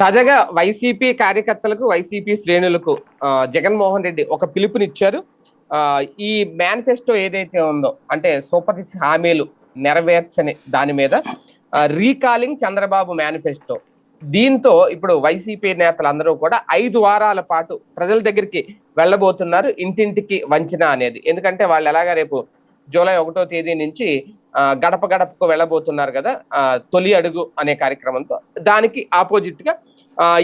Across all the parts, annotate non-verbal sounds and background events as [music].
తాజాగా వైసీపీ కార్యకర్తలకు వైసీపీ శ్రేణులకు జగన్మోహన్ రెడ్డి ఒక పిలుపునిచ్చారు. ఈ మేనిఫెస్టో ఏదైతే ఉందో అంటే సూపర్ సిక్స్ హామీలు నెరవేర్చని దాని మీద రీకాలింగ్ చంద్రబాబు మేనిఫెస్టో. దీంతో ఇప్పుడు వైసీపీ నేతలందరూ కూడా ఐదు వారాల పాటు ప్రజల దగ్గరికి వెళ్ళబోతున్నారు. ఇంటింటికి వంచన అనేది. ఎందుకంటే వాళ్ళు ఎలాగా రేపు జూలై ఒకటో తేదీ నుంచి గడప గడపకు వెళ్ళబోతున్నారు కదా తొలి అడుగు అనే కార్యక్రమంతో. దానికి ఆపోజిట్గా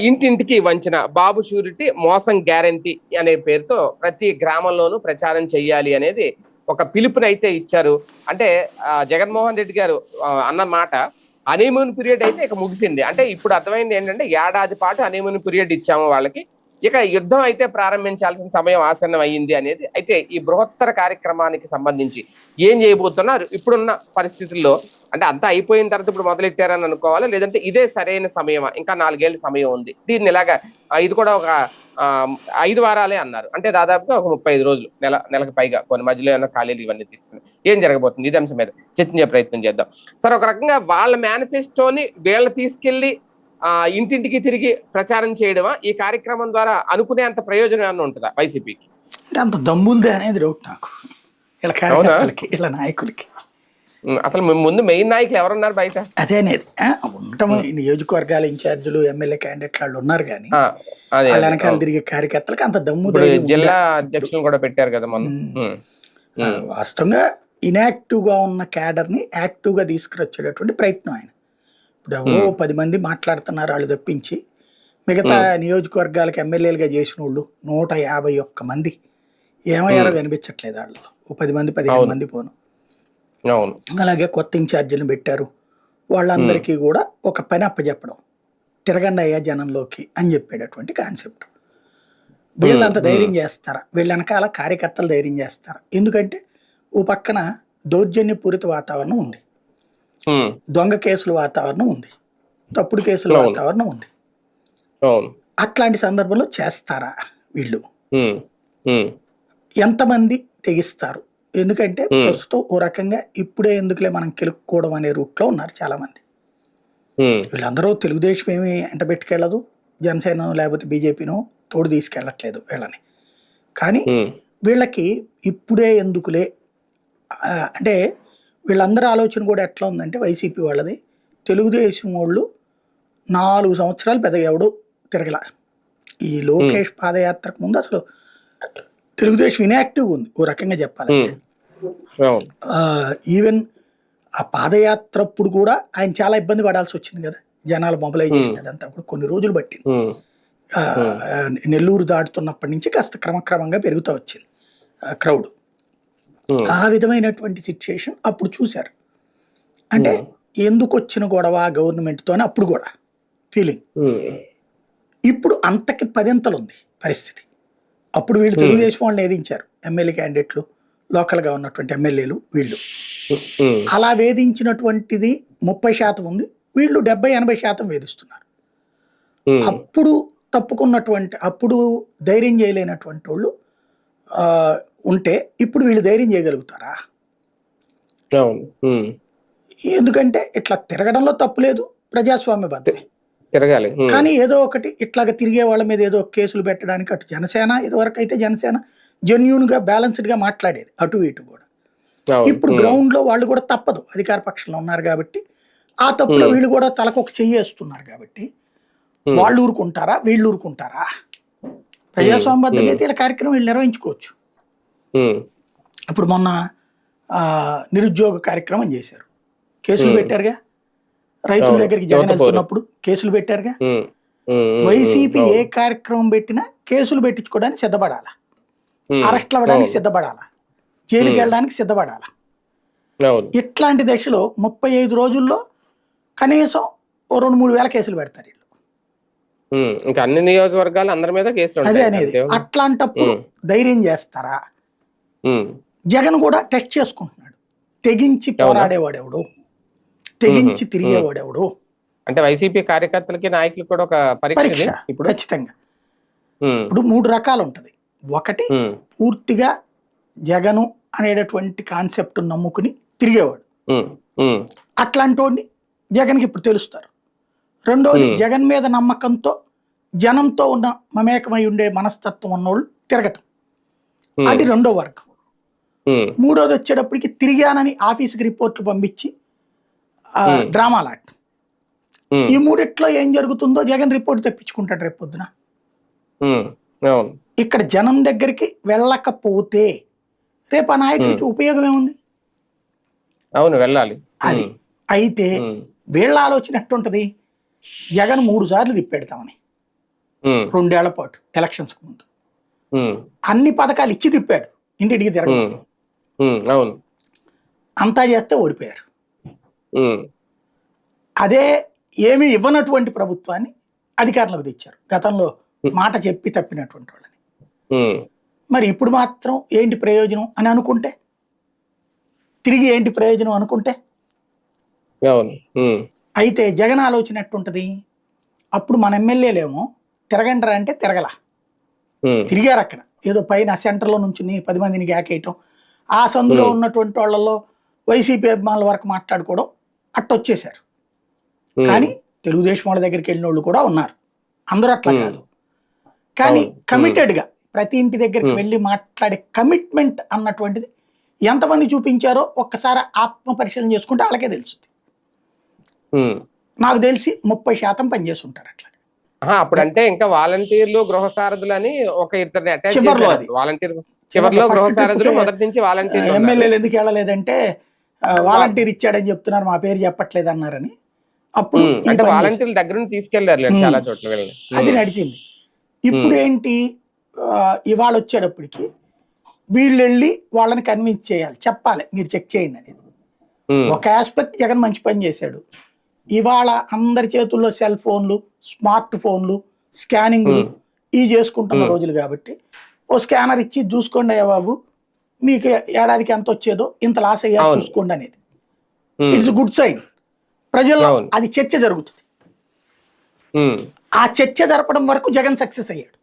ఇంటింటికి వంచిన బాబు షూరిటీ మోసం గ్యారంటీ అనే పేరుతో ప్రతి గ్రామంలోనూ ప్రచారం చేయాలి అనేది ఒక పిలుపునైతే ఇచ్చారు. అంటే జగన్మోహన్ రెడ్డి గారు అన్న మాట హనీమూన్ పీరియడ్ అయితే ఇక ముగిసింది. అంటే ఇప్పుడు అర్థమైంది ఏంటంటే ఏడాది పాటు హనీమూన్ పీరియడ్ ఇచ్చాము వాళ్ళకి. ఇక యుద్ధం అయితే ప్రారంభించాల్సిన సమయం ఆసన్నం అయ్యింది అనేది అయితే ఈ బృహత్తర కార్యక్రమానికి సంబంధించి ఏం చేయబోతున్నారు? ఇప్పుడున్న పరిస్థితుల్లో అంటే అంతా అయిపోయిన తర్వాత ఇప్పుడు మొదలెట్టారని అనుకోవాలా? లేదంటే ఇదే సరైన సమయమా? ఇంకా నాలుగేళ్ళ సమయం ఉంది. దీన్ని ఇలాగా ఇది కూడా ఒక ఐదు వారాలే అన్నారు. అంటే దాదాపుగా ఒక ముప్పై ఐదు రోజులు నెల నెలకు పైగా కొన్ని మధ్యలో ఏమైనా ఖాళీలు ఇవన్నీ తీస్తున్నాయి ఏం జరగబోతుంది? ఇది అంశం మీద చర్చించే ప్రయత్నం చేద్దాం. సరే ఒక రకంగా వాళ్ళ మేనిఫెస్టోని వీళ్ళు తీసుకెళ్ళి ఇంటింటికి తిరిగి ప్రచారం చేయడమా? ఈ కార్యక్రమం ద్వారా అనుకునేంత ప్రయోజనం ఏమన్నా ఉంటుందా వైసీపీకి? అంటే అంత దమ్ముంది అనేది డౌట్ నాకు. ఇలా కార్యకర్తలకి ఇలా నాయకులకి. అసలు ముందు మెయిన్ నాయకులు ఎవరున్నారు బయట? అదే అనేది. ఆ, ఉండటం నియోజకవర్గాల ఇన్ఛార్జీలు ఎమ్మెల్యే క్యాండిడేట్లు వాళ్ళు ఉన్నారు కానీ ఆ, వాళ్ళ. వెనకాల తిరిగే కార్యకర్తలకు అంత దమ్ము? జిల్లా అధ్యక్షులు కూడా పెట్టారు కదా. ఆ, వాస్తవంగా ఇనాక్టివ్గా ఉన్న క్యాడర్ని యాక్టివ్గా తీసుకురొచ్చేటటువంటి ప్రయత్నం ఆయన. ఇప్పుడు ఎవరో పది మంది మాట్లాడుతున్నారు వాళ్ళు తప్పించి. మిగతా నియోజకవర్గాలకు ఎమ్మెల్యేలుగా చేసిన వాళ్ళు నూట యాభై ఒక్క మంది. ఏమయ్యారో వినిపించట్లేదు వాళ్ళు ఓ పది మంది పదిహేను మంది పోను. అలాగే కొత్త ఇన్ఛార్జీలను పెట్టారు. వాళ్ళందరికీ కూడా ఒక పని అప్పచెప్పడం తిరగండి అయ్యా జనంలోకి అని చెప్పేటటువంటి కాన్సెప్ట్. వీళ్ళంత ధైర్యం చేస్తారా? వీళ్ళ వెనకాల కార్యకర్తలు ధైర్యం చేస్తారా? ఎందుకంటే ఓ పక్కన దౌర్జన్యపూరిత వాతావరణం ఉంది. దొంగ కేసుల వాతావరణం ఉంది. తప్పుడు కేసుల. వాతావరణం ఉంది. అట్లాంటి సందర్భంలో చేస్తారా వీళ్ళు? ఎంతమంది తెగిస్తారు? ఎందుకంటే. ప్రస్తుతం ఓ రకంగా ఇప్పుడే ఎందుకులే మనం కెలుక్కోవడం అనే రూట్లో ఉన్నారు చాలా మంది వీళ్ళందరూ తెలుగుదేశం ఏమి ఎంట పెట్టుకెళ్ళదు జనసేన లేకపోతే బీజేపీనో తోడు తీసుకెళ్ళట్లేదు వీళ్ళని. కానీ వీళ్ళకి ఇప్పుడే ఎందుకులే అంటే వీళ్ళందరి ఆలోచన కూడా ఎట్లా ఉందంటే వైసీపీ వాళ్ళది. తెలుగుదేశం వాళ్ళు నాలుగు సంవత్సరాలు పెద్దగా ఎవడు తిరగల. ఈ లోకేష్ పాదయాత్రకు ముందు అసలు తెలుగుదేశం ఇన్యాక్టివ్ ఉంది. ఓ రకంగా చెప్పాలి ఈవెన్ ఆ పాదయాత్ర అప్పుడు కూడా ఆయన చాలా ఇబ్బంది పడాల్సి వచ్చింది కదా. జనాలు మొబలైజేషన్ అదంతా కూడా కొన్ని రోజులు పట్టింది. నెల్లూరు దాటుతున్నప్పటి నుంచి కాస్త క్రమక్రమంగా పెరుగుతూ వచ్చింది. క్రౌడ్ ఆ విధమైనటువంటి సిచ్యుయేషన్ అప్పుడు చూశారు. అంటే ఎందుకు వచ్చిన గొడవ గవర్నమెంట్తో అప్పుడు కూడా ఫీలింగ్ ఉమ్, ఇప్పుడు అంతకి పదింతలు ఉంది పరిస్థితి. అప్పుడు వీళ్ళు తెలుగుదేశం వాళ్ళని వేధించారు. ఎమ్మెల్యే క్యాండిడేట్లు లోకల్గా ఉన్నటువంటి ఎమ్మెల్యేలు వీళ్ళు. అలా వేధించినటువంటిది ముప్పై శాతం ఉంది. వీళ్ళు డెబ్బై ఎనభై శాతం వేధిస్తున్నారు. అప్పుడు తప్పుకున్నటువంటి అప్పుడు ధైర్యం చేయలేనటువంటి వాళ్ళు ఉంటే ఇప్పుడు వీళ్ళు ధైర్యం చేయగలుగుతారా? ఎందుకంటే ఇట్లా తిరగడంలో తప్పు లేదు ప్రజాస్వామ్య బద్దం తిరగాలి. కానీ ఏదో ఒకటి ఇట్లాగ తిరిగే వాళ్ళ మీద ఏదో కేసులు పెట్టడానికి అటు జనసేన ఇదివరకు అయితే జనసేన జెన్యున్గా బ్యాలెన్స్డ్గా మాట్లాడేది అటు ఇటు కూడా. ఇప్పుడు గ్రౌండ్లో వాళ్ళు కూడా తప్పదు అధికార పక్షంలో ఉన్నారు కాబట్టి. ఆ తప్పులో వీళ్ళు కూడా తలకొక చెయ్యేస్తున్నారు కాబట్టి. వాళ్ళు ఊరుకుంటారా వీళ్ళు ఊరుకుంటారా? ప్రజాస్వామ్యబద్ధంగా అయితే ఇలా కార్యక్రమం వీళ్ళు నిర్వహించుకోవచ్చు. ఇప్పుడు మొన్న ఆ, నిరుద్యోగ కార్యక్రమం చేశారు. కేసులు. పెట్టారుగా? రైతుల. దగ్గరికి జగన్. వెళ్తున్నప్పుడు కేసులు పెట్టారుగా? వైసీపీ ఏ కార్యక్రమం పెట్టినా కేసులు పెట్టించుకోవడానికి సిద్ధపడాలా? అరెస్ట్లు అవ్వడానికి సిద్ధపడాలా? జైలుకి. వెళ్ళడానికి సిద్ధపడాలా? ఇట్లాంటి దశలో ముప్పై ఐదు రోజుల్లో కనీసం ఓ రెండు మూడు వేల కేసులు పెడతారు వీళ్ళు. ఇంకా అన్ని నియోజకవర్గాలు అందరి మీద కేసులు అదే అనేది. అట్లాంటప్పుడు. ధైర్యం చేస్తారా? జగన్ కూడా టెస్ట్ చేసుకుంటున్నాడు. తెగించి పోరాడేవాడెవడు తెగించి. తిరిగేవాడెవడు అంటే వైసీపీ కార్యకర్తలకి నాయకులకు కూడా ఒక పరీక్ష ఇప్పుడు? ఖచ్చితంగా. ఇప్పుడు మూడు రకాలు ఉంటది ఒకటి పూర్తిగా జగను అనేటటువంటి కాన్సెప్ట్ నమ్ముకుని తిరిగేవాడు. అట్లాంటి జగన్కి ఇప్పుడు తెలుస్తారు. రెండోది. జగన్ మీద నమ్మకంతో జనంతో ఉన్న మమేకమై ఉండే మనస్తత్వం ఉన్నోళ్ళు తిరగటం. అది రెండో వర్గం. మూడోది వచ్చేటప్పటికి తిరిగానని ఆఫీస్కి రిపోర్ట్లు పంపించి ఆ. డ్రామాలు ఆడటం. ఉమ్, ఈ మూడిట్లో ఏం జరుగుతుందో జగన్ రిపోర్ట్ తెప్పించుకుంటాడు రేపు పొద్దున. ఉమ్, అవును. ఇక్కడ జనం దగ్గరికి వెళ్ళకపోతే రేపు ఆ నాయకుడికి ఉపయోగం ఏముంది? అవును వెళ్ళాలి. అది. అయితే వీళ్ళ ఆలోచన ఎట్టుంటది? జగన్ మూడు సార్లు తిప్పెడతామని. ఉమ్, రెండేళ్ళ పాటు ఎలక్షన్స్కి ముందు. అన్ని పథకాలు ఇచ్చి తిప్పాడు. ఇంటింటికి తిరగ ఉమ్, ఉమ్, అవును. అంతా చేస్తే ఓడిపోయారు. అదే ఏమీ ఇవ్వనటువంటి ప్రభుత్వాన్ని అధికారంలోకి తెచ్చారు. గతంలో మాట చెప్పి తప్పినటువంటి వాళ్ళని. మరి ఇప్పుడు మాత్రం ఏంటి ప్రయోజనం అని అనుకుంటే? తిరిగి ఏంటి ప్రయోజనం అనుకుంటే? అవును. అయితే జగన్ ఆలోచన ఎట్టుంటది అప్పుడు మన ఎమ్మెల్యేలేమో తిరగండ్రా అంటే తిరగల తిరిగారు అక్కడ ఏదో పైన సెంటర్లో నుంచి పది మందిని గ్యాకేయటం ఆ సందులో. ఉన్నటువంటి వాళ్ళలో వైసీపీ అభిమానుల వరకు మాట్లాడుకోవడం అట్టొచ్చేశారు కానీ తెలుగుదేశం వాళ్ళ దగ్గరికి వెళ్ళిన వాళ్ళు కూడా ఉన్నారు అందరూ అట్లా. కాదు కానీ అవును. కమిటెడ్గా ప్రతి ఇంటి దగ్గరికి. వెళ్ళి మాట్లాడే కమిట్మెంట్ అన్నటువంటిది ఎంతమంది చూపించారో ఒక్కసారి ఆత్మ పరిశీలన చేసుకుంటే వాళ్ళకే తెలుస్తుంది. నాకు తెలిసి ముప్పై శాతం పనిచేసి ఉంటారు అట్లా. అప్పుడంటే ఇంకా వాలంటీర్లు గృహ సారథులు అని ఒక ఇద్దరిని అటాచ్ అది. వాలంటీర్ చివర్లో గృహ సారథులు మొదటి నుంచి ఉన్నారు. ఎమ్మెల్యేలు ఎందుకు వెళ్ళలేదంటే వాలంటీర్ ఇచ్చాడని చెప్తున్నారు మా పేరు చెప్పట్లేదు అన్నారని. అప్పుడు అంటే. వాలంటీర్ల దగ్గర నుంచి తీసుకెళ్ళారు. చాలా చోట్ల అది నడిచింది. ఇప్పుడు. ఏంటి ఇవాళ వచ్చేటప్పటికి వీళ్ళు వెళ్ళి వాళ్ళని కన్విన్స్ చేయాలి. చెప్పాలి మీరు చెక్ చేయండి ఉమ్, ఒక ఆస్పెక్ట్ జగన్ మంచి పని చేశాడు. ఇవాళ అందరి చేతుల్లో సెల్ ఫోన్లు స్మార్ట్ ఫోన్లు స్కానింగ్లు. ఇవి చేసుకుంటున్న. రోజులు కాబట్టి ఓ స్కానర్ ఇచ్చి చూసుకోండి అయ్యా బాబు మీకు ఏడాదికి ఎంత వచ్చేదో ఇంత లాస్ అయ్యా. చూసుకోండి అనేది. ఇట్స్ గుడ్ సైన్ ప్రజల్లో. అది చర్చ జరుగుతుంది. ఆ చర్చ జరపడం వరకు జగన్ సక్సెస్ అయ్యాడు.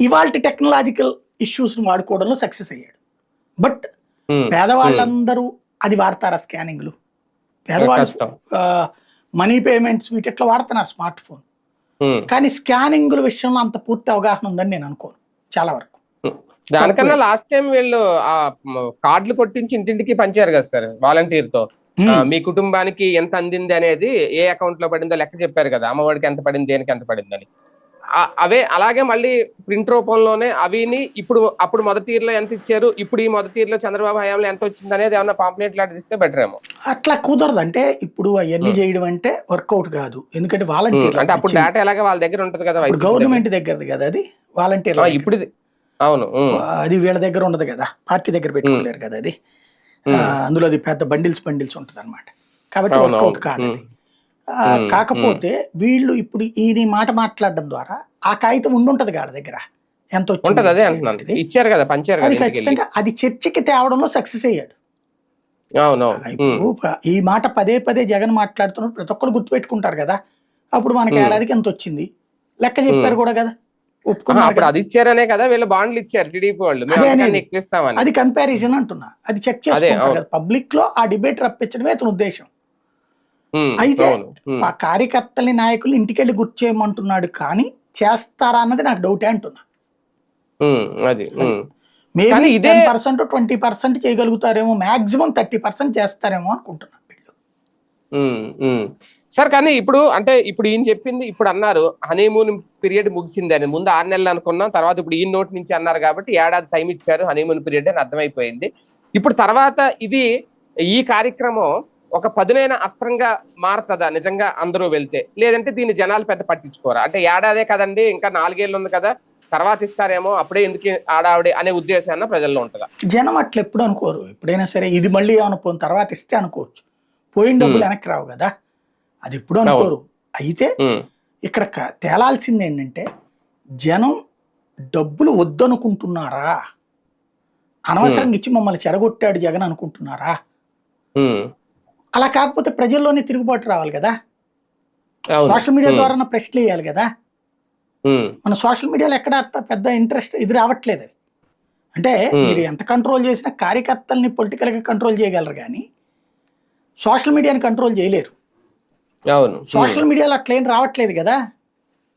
ఇవాళ టెక్నాలజికల్ ఇష్యూస్ని వాడుకోవడంలో సక్సెస్ అయ్యాడు. బట్ పేదవాళ్ళందరూ అది వాడతారా స్కానింగ్లు? పేదవాళ్ళు. మనీ పేమెంట్స్ వీటిట్లో వాడుతున్నారు స్మార్ట్ ఫోన్? కానీ స్కానింగ్ల విషయంలో అంత పూర్తి అవగాహన ఉందని నేను అనుకోను చాలా వరకు. దానికన్నా లాస్ట్ టైం వీళ్ళు ఆ కార్డులు కొట్టించి ఇంటింటికి పంచారు కదా సార్ వాలంటీర్తో మీ కుటుంబానికి ఎంత అందింది అనేది ఏ అకౌంట్లో పడిందో లెక్క చెప్పారు కదా అమ్మఒడికి ఎంత పడింది దేనికి ఎంత పడింది అని ఆ- అవే అలాగే మళ్ళీ ప్రింట్ రూపంలోనే అవిని ఇప్పుడు అప్పుడు మొదటి ఇయర్లో ఎంత ఇచ్చారు ఇప్పుడు ఈ మొదటి ఇయర్లో చంద్రబాబు హయాంలో ఎంత వచ్చింది అనేది ఏమన్నా పాంప్లెట్ లాంటిది ఇస్తే బెటర్ ఏమో. అట్లా కుదరదు. అంటే ఇప్పుడు అవన్నీ చేయడం అంటే వర్కౌట్ కాదు. ఎందుకంటే వాలంటీర్ అంటే అప్పుడు డేటా ఎలాగ వాళ్ళ దగ్గర ఉంటది కదా. గవర్నమెంట్ దగ్గరది కదా అది? వాలంటీర్ ఇప్పుడు అవును అది వీళ్ళ దగ్గర ఉండదు కదా. పార్టీ దగ్గర పెట్టుకోలేరు కదా అది? అందులో అది పెద్ద బండిల్స్ బండిల్స్ ఉంటుంది అనమాట కాబట్టి వర్కౌట్. కాదు అది కాకపోతే వీళ్ళు ఇప్పుడు ఈ మాట మాట్లాడడం ద్వారా ఆ కాగితం ఉండుంటది కాడ దగ్గర. ఎంత వచ్చింది. ఇచ్చారు కదా పంచారు అది. ఖచ్చితంగా అది చర్చకి తేవడంలో సక్సెస్ అయ్యాడు. ఇప్పుడు ఈ మాట పదే పదే జగన్ మాట్లాడుతున్నప్పుడు ప్రతి ఒక్కరు గుర్తుపెట్టుకుంటారు కదా. అప్పుడు మనకి. ఏడాదికి ఎంత వచ్చింది? లెక్క చెప్పారు కూడా కదా. ఒప్పుకున్నారు. అది ఇచ్చారనే కదా వీళ్ళు బాండ్లు ఇచ్చారు టీడీపీ వాళ్ళు. అదే కంపారిజన్ అంటున్నా. అది చెక్ చేసుకుంటారు పబ్లిక్లో ఆ డిబేట్ రప్పించడమే అతని ఉద్దేశం. అయితే ఆ కార్యకర్తల్ని నాయకులు ఇంటికెళ్ళి గుర్తు చేయమంటున్నాడు కానీ చేస్తారా అన్నది నాకు డౌటే అంటున్నా. అది మేబీ ఇదే- పర్సెంట్ ట్వంటీ పర్సెంట్ చేయగలుగుతారేమో మాక్సిమం థర్టీ పర్సెంట్ చేస్తారేమో వీళ్ళు. సార్ కానీ ఇప్పుడు అంటే ఇప్పుడు ఈయన చెప్పింది ఇప్పుడు అన్నారు హనీమూన్ పీరియడ్ ముగిసింది అని ముందు ఆరు నెలలు అనుకున్నాం తర్వాత ఇప్పుడు ఈ నోట్ నుంచి అన్నారు కాబట్టి ఏడాది టైం ఇచ్చారు హనీమూన్ పీరియడ్ అని అర్థమైపోయింది. ఇప్పుడు తర్వాత ఇది ఈ కార్యక్రమం ఒక పదునైన అస్త్రంగా మారుతుందా నిజంగా అందరూ వెళ్తే? లేదంటే దీన్ని జనాలు పెద్ద పట్టించుకోరా? అంటే ఏడాదే కదండి ఇంకా నాలుగేళ్ళు ఉంది కదా తర్వాత ఇస్తారేమో అప్పుడే ఎందుకు ఆడావిడే అనే ఉద్దేశాన్ని ప్రజల్లో ఉంటుందా? జనం అట్లా ఎప్పుడు అనుకోరు. ఎప్పుడైనా సరే ఇది మళ్ళీ పోయిన తర్వాత ఇస్తే అనుకోవచ్చు. పోయిన డబ్బులు వెనక్కి రావు కదా అది ఎప్పుడు అనుకోరు. అయితే ఇక్కడ తేలాల్సింది ఏంటంటే జనం డబ్బులు వద్దనుకుంటున్నారా? అనవసరంగా ఇచ్చి మమ్మల్ని చెడగొట్టాడు జగన్ అనుకుంటున్నారా? అలా కాకపోతే ప్రజల్లోనే తిరుగుబాటు రావాలి కదా. సోషల్ మీడియా ద్వారా ప్రశ్నలు వేయాలి కదా? మన సోషల్ మీడియాలో ఎక్కడ పెద్ద ఇంట్రెస్ట్ ఇది రావట్లేదు. అది. అంటే. మీరు ఎంత కంట్రోల్ చేసినా కార్యకర్తల్ని పొలిటికల్గా కంట్రోల్ చేయగలరు కానీ సోషల్ మీడియాని కంట్రోల్ చేయలేరు. అవును. సోషల్ మీడియాలో అట్లేం రావట్లేదు కదా?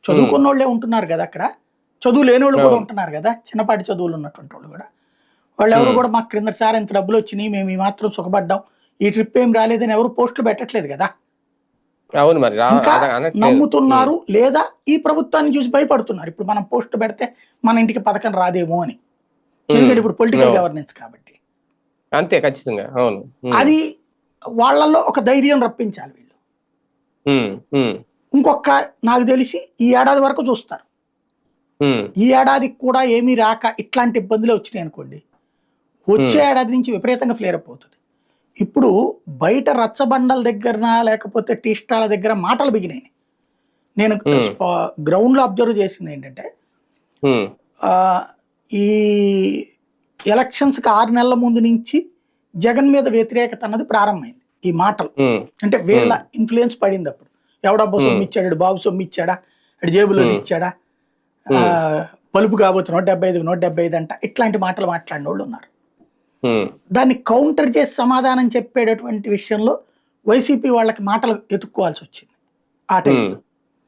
చదువుకున్న వాళ్ళే ఉంటున్నారు కదా అక్కడ? చదువు లేని వాళ్ళు కూడా. ఉంటున్నారు కదా? చిన్నపాటి చదువులు ఉన్నటువంటి వాళ్ళు కూడా. వాళ్ళు ఎవరు. కూడా మాకు క్రిందసారి ఇంత డబ్బులు వచ్చినాయి మేము ఈ మాత్రం సుఖపడ్డాం ఈ ట్రిప్ ఏం రాలేదని ఎవరు పోస్టులు పెట్టట్లేదు కదా. అవును మరి. నమ్ముతున్నారు లేదా ఈ ప్రభుత్వాన్ని చూసి భయపడుతున్నారు. ఇప్పుడు మనం పోస్ట్ పెడితే మన ఇంటికి పథకం రాదేమో అని. ఎందుకంటే ఇప్పుడు పొలిటికల్. గవర్నెన్స్ కాబట్టి. అంతే ఖచ్చితంగా. అవును. అది వాళ్ళల్లో ఒక ధైర్యం రప్పించాలి వీళ్ళు. ఇంకొక నాకు తెలిసి ఈ ఏడాది వరకు చూస్తారు. ఈ ఏడాదికి కూడా ఏమీ రాక ఇట్లాంటి ఇబ్బందులు వచ్చినాయి అనుకోండి. వచ్చే ఏడాది నుంచి విపరీతంగా ఫ్లేర్ అప్ అవుతుంది. ఇప్పుడు బయట రచ్చబండల దగ్గర లేకపోతే టీ స్టాల దగ్గర మాటలు బిగినాయి. నేను Hmm. గ్రౌండ్లో అబ్జర్వ్ చేసింది ఏంటంటే ఈ ఎలక్షన్స్కి ఆరు నెలల ముందు నుంచి జగన్ మీద వ్యతిరేకత అన్నది ప్రారంభమైంది ఈ మాటలు. అంటే వీళ్ళ ఇన్ఫ్లుయెన్స్ పడింది అప్పుడు. ఎవడబ్బా. సొమ్ము ఇచ్చాడు బాబు సొమ్ము ఇచ్చాడా ఇటు జేబులో. ఇచ్చాడా పలుపు కాబోతు నూట డెబ్బై ఐదు నూట డెబ్బై ఐదు అంట ఇట్లాంటి మాటలు మాట్లాడిన వాళ్ళు ఉన్నారు. దాన్ని కౌంటర్ చేసి సమాధానం చెప్పేటటువంటి విషయంలో వైసీపీ వాళ్ళకి మాటలు ఎత్తుక్కోవాల్సి వచ్చింది ఆ టైం ఉమ్,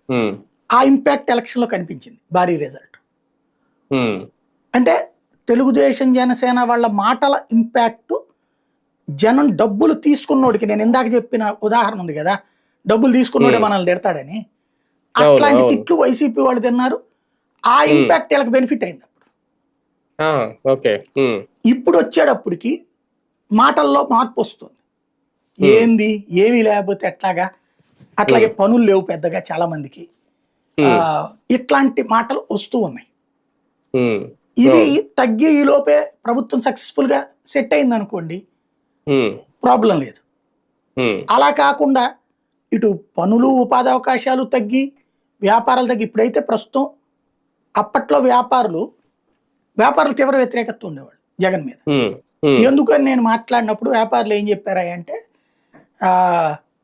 ఉమ్, ఆ ఇంపాక్ట్ ఎలక్షన్లో కనిపించింది భారీ రిజల్ట్ అంటే తెలుగుదేశం జనసేన వాళ్ళ మాటల ఇంపాక్ట్ జనం డబ్బులు తీసుకున్నోడికి నేను ఇందాక చెప్పిన ఉదాహరణ ఉంది కదా డబ్బులు తీసుకున్నోడే Hmm. మనల్ని తిడతాడని. అట్లాంటి. తిట్లు వైసీపీ వాళ్ళు తిన్నారు. ఆ ఇంపాక్ట్ వీళ్ళకి బెనిఫిట్ అయింది. ఓకే. ఇప్పుడు వచ్చేటప్పటికి మాటల్లో మార్పు వస్తుంది. ఏంది? ఏమీ లేకపోతే ఎట్లాగా? అట్లాగే పనులు లేవు పెద్దగా చాలా మందికి ఇట్లాంటి మాటలు వస్తూ ఉన్నాయి. ఇవి తగ్గి ఈ లోపే ప్రభుత్వం సక్సెస్ఫుల్గా సెట్ అయింది అనుకోండి ప్రాబ్లం లేదు. అలా కాకుండా ఇటు పనులు ఉపాధి అవకాశాలు తగ్గి వ్యాపారాలు తగ్గి ఇప్పుడైతే ప్రస్తుతం అప్పట్లో వ్యాపారులు వ్యాపారులు తీవ్ర వ్యతిరేకత ఉండేవాళ్ళు జగన్ మీద. ఎందుకని నేను మాట్లాడినప్పుడు వ్యాపారులు ఏం చెప్పారా అంటే ఆ,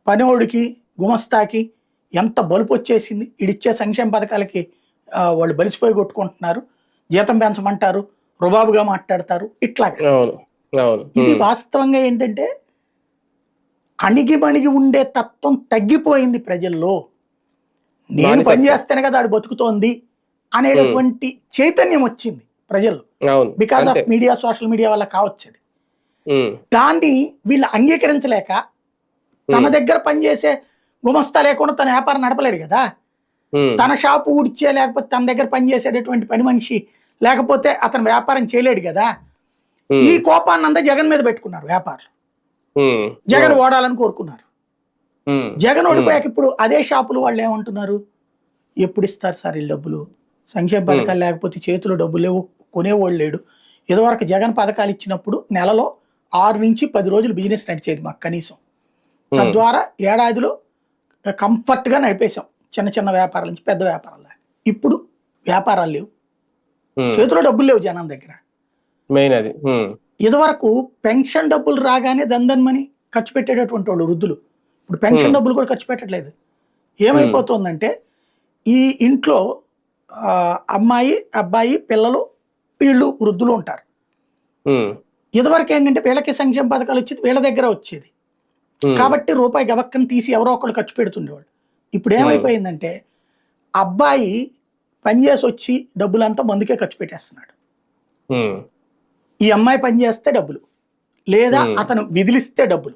పనివాడికి గుమస్తాకి ఎంత బలుపు వచ్చేసింది ఇడిచ్చే సంక్షేమ పథకాలకి వాళ్ళు బలిసిపోయి కొట్టుకుంటున్నారు జీతం పెంచమంటారు రుబాబుగా మాట్లాడతారు అవును ఇది వాస్తవంగా ఏంటంటే అణిగి మణిగి ఉండే తత్వం తగ్గిపోయింది ప్రజల్లో. నేను బానిసత్వం. పని చేస్తేనే కదా ఆడు బతుకుతోంది అనేటటువంటి చైతన్యం వచ్చింది. ప్రజల్లో అవును. Because of media social media వల్ల కావచ్చు అది. ఉమ్, దాన్ని వీళ్ళు అంగీకరించలేక తన దగ్గర పనిచేసే గుమస్తా లేకుండా తన వ్యాపారం నడపలేడు కదా. తన షాపు ఊడ్చే లేకపోతే తన దగ్గర పనిచేసేటటువంటి పని మనిషి లేకపోతే అతను వ్యాపారం చేయలేడు కదా. ఈ కోపాన్ని అంతా జగన్ మీద పెట్టుకున్నారు వ్యాపారులు. జగన్ ఓడాలని కోరుకున్నారు. జగన్ ఓడిపోయాక ఇప్పుడు అదే షాపులు వాళ్ళు ఏమంటున్నారు? ఎప్పుడు ఇస్తారు సార్ ఈ డబ్బులు? సంక్షేమ పథకాలు లేకపోతే చేతిలో డబ్బులు లేవు. కొనేవాళ్ళు లేడు. ఇదివరకు జగన్ పథకాలు ఇచ్చినప్పుడు నెలలో ఆరు నుంచి పది రోజులు బిజినెస్ నడిచేది మాకు కనీసం. తద్వారా ఏడాదిలో కంఫర్ట్గా నడిపేశాం చిన్న చిన్న వ్యాపారాల నుంచి పెద్ద వ్యాపారాల. ఇప్పుడు వ్యాపారాలు లేవు. చేతిలో డబ్బులు లేవు జనం దగ్గర. మెయిన్ అది. ఇదివరకు పెన్షన్ డబ్బులు రాగానే దందన్మని ఖర్చు పెట్టేటటువంటి వాళ్ళు వృద్ధులు. ఇప్పుడు పెన్షన్. డబ్బులు కూడా ఖర్చు పెట్టట్లేదు. ఏమైపోతుందంటే ఈ ఇంట్లో అమ్మాయి అబ్బాయి పిల్లలు వీళ్ళు వృద్ధులు ఉంటారు. ఇదివరకు ఏంటంటే వీళ్ళకి సంక్షేమ పథకాలు వచ్చేది వీళ్ళ దగ్గర వచ్చేది. కాబట్టి రూపాయి గబక్కని తీసి ఎవరో ఒకళ్ళు ఖర్చు పెడుతుండేవాళ్ళు. ఇప్పుడు ఏమైపోయిందంటే అబ్బాయి పనిచేసి వచ్చి డబ్బులంతా మందుకే ఖర్చు పెట్టేస్తున్నాడు. ఈ అమ్మాయి పని చేస్తే డబ్బులు. లేదా. అతను విదిలిస్తే డబ్బులు.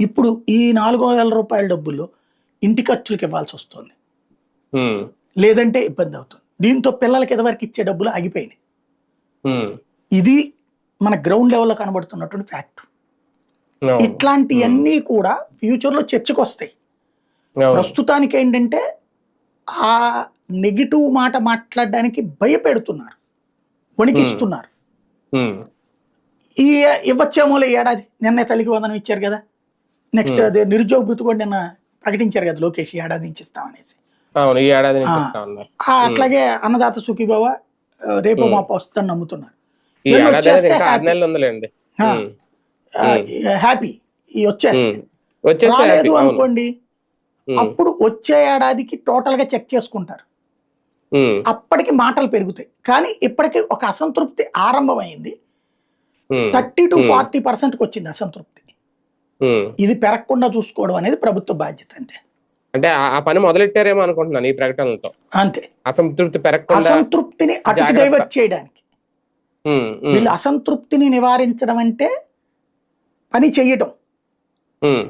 ఇప్పుడు ఈ నాలుగో వేల రూపాయల డబ్బుల్లో ఇంటి ఖర్చులకు ఇవ్వాల్సి వస్తుంది. లేదంటే ఇబ్బంది అవుతుంది. దీంతో పిల్లలకి ఎదవరకు ఇచ్చే డబ్బులు ఆగిపోయినాయి. ఇది మన గ్రౌండ్ లెవెల్లో కనబడుతున్నటువంటి ఫ్యాక్ట్. ఇట్లాంటివన్నీ కూడా ఫ్యూచర్లో చర్చకు వస్తాయి ప్రస్తుతానికి ఏంటంటే ఆ నెగిటివ్ మాట మాట్లాడడానికి భయపెడుతున్నారు. వణికిస్తున్నారు. ఈ ఇవ్వచ్చేమోలే ఏడాది. నిన్నే తల్లికి వందనం ఇచ్చారు కదా. నెక్స్ట్. అదే నిరుద్యోగ భృతి కూడా నిన్న ప్రకటించారు కదా లోకేష్ ఏడాది నుంచి ఇస్తామనేసి. ఈ ఏడాది అట్లాగే అన్నదాత సుఖీభావ రేపు. మాపు వస్తుందని నమ్ముతున్నారు హ్యాపీ. ఈ వచ్చేస్తే. రాలేదు అనుకోండి అప్పుడు వచ్చే ఏడాదికి టోటల్గా చెక్ చేసుకుంటారు. అప్పటికి మాటలు పెరుగుతాయి. కానీ ఇప్పటికి ఒక అసంతృప్తి ఆరంభమైంది. Thirty to. ఫార్టీ పర్సెంట్కి వచ్చింది అసంతృప్తి. ఇది పెరగకుండా చూసుకోవడం అనేది ప్రభుత్వ బాధ్యత అంతే. అంటే ఆ- పని మొదలెట్టారేమో అనుకుంటున్నాను ఈ ప్రకటనలతో. అంతే. అసంతృప్తి పెరగకుండా అసంతృప్తిని అటు. డైవర్ట్ చేయడానికి. వీళ్ళు అసంతృప్తిని నివారించడం అంటే పని చెయ్యటం ఉమ్,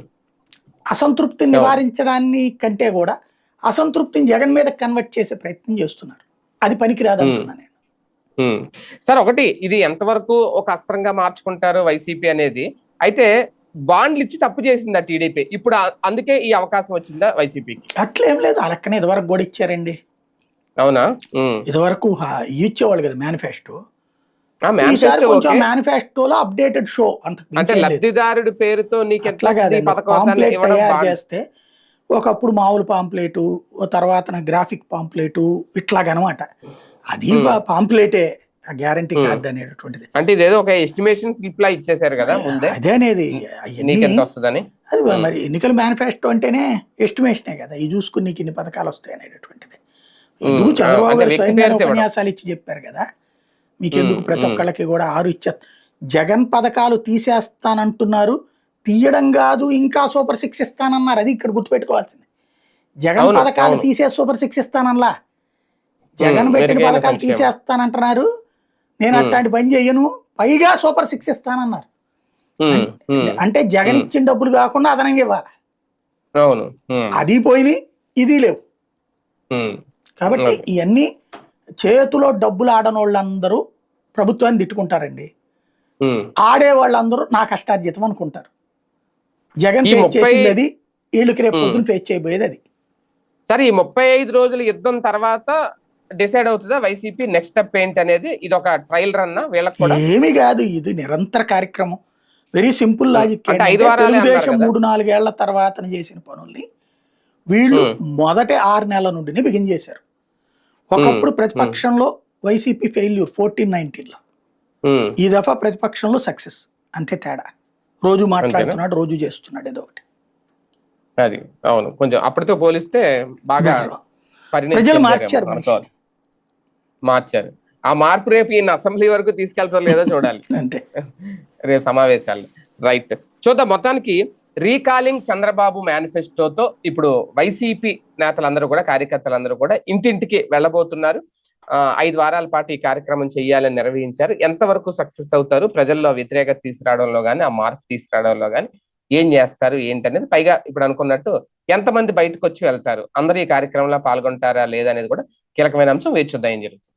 అసంతృప్తిని. నివారించడాన్ని కంటే కూడా అసంతృప్తిని జగన్ మీద కన్వర్ట్ చేసే ప్రయత్నం చేస్తున్నారు. అది పనికిరాదు అంటున్నా నేను. సార్ ఒకటి ఇది ఎంతవరకు ఒక అస్త్రంగా మార్చుకుంటారు వైసీపీ అనేది? అయితే బాండ్లు ఇచ్చి తప్పు చేసిందా టీడీపీ ఇప్పుడు అందుకే ఈ అవకాశం వచ్చిందా వైసీపీకి అట్లేం లేదు ఆ లెక్కన ఇదివరకు కూడా ఇచ్చారండి అవునా. ఇదివరకు ఇచ్చేవాళ్ళు కదా మేనిఫెస్టో. మేనిఫెస్టోలో అప్డేటెడ్ షో అంటే. లబ్ధిదారుడి పేరుతో నీకు ఎట్లా పాంప్లెట్ తయారు. చేస్తే ఒకప్పుడు మామూలు పాంప్లెట్ తర్వాత గ్రాఫిక్ పాంప్లెట్ ఇట్లాగనమాట అది పాంప్లెటే గ్యారంటీ Hmm. కార్డ్ అనేటటువంటిది అంటే ఇదేదో ఒక ఎస్టిమేషన్ స్లిప్ లా ఇచ్చేసారు కదా ముందే అదే అనేది వస్తుందని అది మరి ఎన్నికల మేనిఫెస్టో అంటేనే ఎస్టిమేషనే కదా ఇది చూసుకుని నీకు ఇన్ని పథకాలు వస్తాయి అనేటటువంటిది ఎందుకు. చంద్రబాబు గారు స్వయంగా. ఉపన్యాసాలు ఇచ్చి చెప్పారు కదా మీకు ఎందుకు. ప్రతి. ఒక్కళ్ళకి కూడా ఆరు ఇచ్చే జగన్ పథకాలు తీసేస్తానంటున్నారు తీయడం కాదు ఇంకా సూపర్ సిక్స్ ఇస్తానన్నారు అది ఇక్కడ గుర్తుపెట్టుకోవాల్సింది జగన్ పథకాలు. తీసేసి సూపర్ సిక్స్ ఇస్తానల్లా జగన్. పెట్టిన పథకాలు. తీసేస్తానంటున్నారు నేను. అట్లాంటి పని చెయ్యను పైగా సూపర్ సిక్స్ ఇస్తానన్నారు. అంటే జగన్. ఇచ్చిన డబ్బులు కాకుండా అదనంగా ఇవ్వాలి. అవును. అది పోయినాయి ఇది లేవు. కాబట్టి. ఇవన్నీ చేతిలో డబ్బులు ఆడనోళ్ళందరూ ప్రభుత్వాన్ని తిట్టుకుంటారండి. ఆడే వాళ్ళందరూ నా కష్టార్జితం అనుకుంటారు. జగన్ ఫేస్ చేసింది అది వీళ్ళకి రేపు. పొద్దున ఫేస్ చేయబోయేది అది. సరే ఈ ముప్పై ఐదు రోజుల యుద్ధం తర్వాత డిసైడ్ అవుతుందా వైసీపీ నెక్స్ట్ స్టెప్ ఏంటి అనేది ఇది ఒక ట్రయల్ రన్ వీళ్ళకి కూడా. ఏమీ కాదు ఇది నిరంతర కార్యక్రమం. Very simple logic Telugu Desam. మూడు నాలుగేళ్ళ తర్వాత చేసిన పనుల్ని వీళ్ళు. మొదటి ఆరు నెలల నుండినే బిగిన్ చేశారు. ఒకప్పుడు ప్రతిపక్షంలో వైసీపీ ఫెయిల్యూర్ ఫోర్టీన్ నైన్టీన్లో ఈ దఫా ప్రతిపక్షంలో సక్సెస్ అంతే తేడా. రోజు మాట్లాడుతున్నాడు రోజు చేస్తున్నాడు ఏదో ఒకటి. అది అవును. కొంచెం అప్పటితో పోలిస్తే బాగా ప్రజలు మార్చారు. మార్చారు. ఆ మార్పు రేపు ఈయన అసెంబ్లీ వరకు తీసుకెళ్తారో లేదో చూడాలి. [laughs] అంతే. రేపు సమావేశాలు. రైట్. చూద్దాం మొత్తానికి రీకాలింగ్ చంద్రబాబు మేనిఫెస్టోతో ఇప్పుడు వైసీపీ నేతలందరూ కూడా కార్యకర్తలందరూ కూడా ఇంటింటికి వెళ్ళబోతున్నారు. ఆ, ఐదు వారాల పాటు ఈ కార్యక్రమం చేయాలని నిర్వహించారు ఎంతవరకు సక్సెస్ అవుతారు? ప్రజల్లో వ్యతిరేకత తీసుకురావడంలో కానీ ఆ మార్పు తీసుకురావడంలో కానీ ఏం చేస్తారు ఏంటనేది పైగా ఇప్పుడు అనుకున్నట్టు ఎంతమంది బయటకు వచ్చి వెళ్తారు? అందరూ ఈ కార్యక్రమంలో పాల్గొంటారా లేదా అనేది కూడా కీలకమైన అంశం వేచి చూద్దాం. ఏం జరుగుతుంది?